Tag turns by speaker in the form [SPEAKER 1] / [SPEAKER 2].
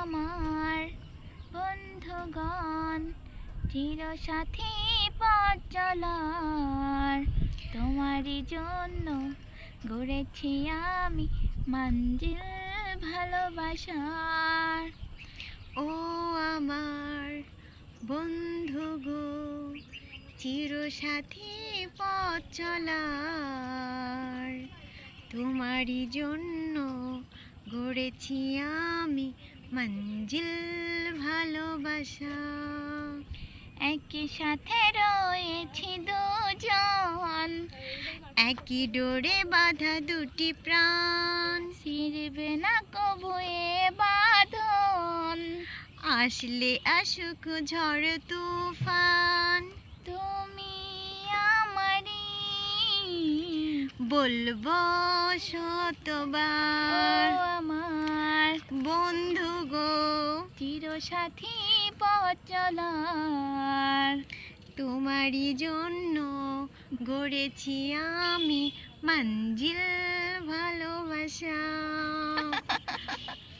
[SPEAKER 1] আমার বন্ধুগণ চির সাথী পথ চলার। তোমারই জন্য গড়েছি আমি মঞ্জিল ভালোবাসার।
[SPEAKER 2] ও আমার বন্ধু গো চির সাথী পথ চলার। তোমারই জন্য গড়েছি আমি মঞ্জিল ভালোবাসা।
[SPEAKER 1] একই সাথে রয়েছি দুজন।
[SPEAKER 2] একই ডোরে বাঁধা দুটি প্রাণ।
[SPEAKER 1] ছিড়বে না কবু এ বাঁধন।
[SPEAKER 2] আসলে আসুক ঝড় তুফান।
[SPEAKER 1] তুমি আমারই।
[SPEAKER 2] বলব শতবার।
[SPEAKER 1] আমার
[SPEAKER 2] বন্ধু গো?
[SPEAKER 1] চির সাথী পথ চলার।
[SPEAKER 2] তোমারই জন্য গড়েছি আমি মঞ্জিল ভালোবাসা।